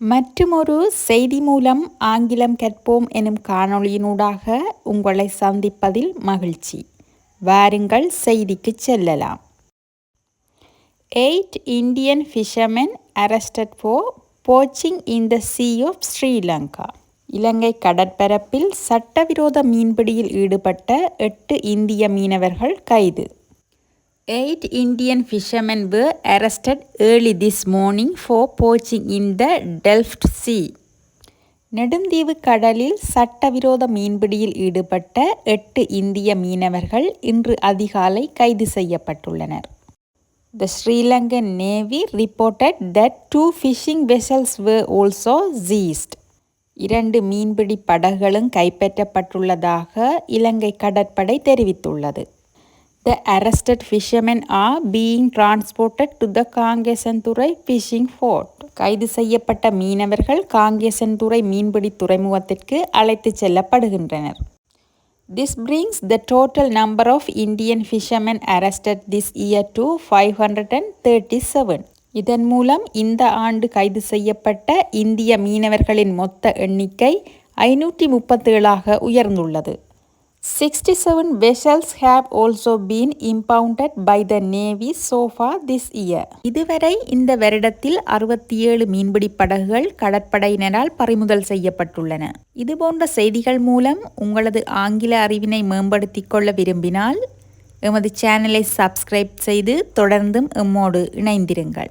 மற்றுமொரு செய்தி மூலம் ஆங்கிலம் கற்போம் எனும் காணொளியினூடாக உங்களை சந்திப்பதில் மகிழ்ச்சி. வாருங்கள் செய்திக்கு செல்லலாம். Eight Indian fishermen arrested for poaching in the sea of Sri Lanka Ilangai கடற்பரப்பில் சட்டவிரோத மீன்பிடியில் ஈடுபட்ட எட்டு இந்திய மீனவர்கள் கைது. Eight Indian fishermen were arrested early this morning for poaching in the Delft Sea. Neduntheevu கடலில் சட்டவிரோத மீன்பிடியில் ஈடுபட்ட எட்டு இந்திய மீனவர்கள் இன்று அதிகாலை கைது செய்யப்பட்டுள்ளனர் The Sri Lankan Navy reported that two fishing vessels were also seized. இரண்டு மீன்பிடி படகுகளும் கைப்பற்றப்பட்டுள்ளதாக இலங்கை கடற்படை தெரிவித்துள்ளது The arrested fishermen are being transported to the Kankesanthurai fishing port கைது செய்யப்பட்ட மீனவர்கள் காங்கேசன்துறை மீன்பிடி துறைமுகத்திற்கு அழைத்துச் செல்லப்படுகின்றனர். This brings the total number of Indian fishermen arrested this year to five hundred and thirty seven இதன் மூலம் இந்த ஆண்டு கைது செய்யப்பட்ட இந்திய மீனவர்களின் மொத்த எண்ணிக்கை ஐநூற்றி முப்பத்தேழாக உயர்ந்துள்ளது. 67 vessels have also been impounded by the Navy so far this year. இதுவரை இந்த வருடத்தில் அறுபத்தி ஏழு மீன்பிடி படகுகள் கடற்படையினரால் பறிமுதல் செய்யப்பட்டுள்ளன இதுபோன்ற செய்திகள் மூலம் உங்களது ஆங்கில அறிவினை மேம்படுத்திக் கொள்ள விரும்பினால் எமது சேனலை சப்ஸ்கிரைப் செய்து தொடர்ந்தும் எம்மோடு இணைந்திருங்கள்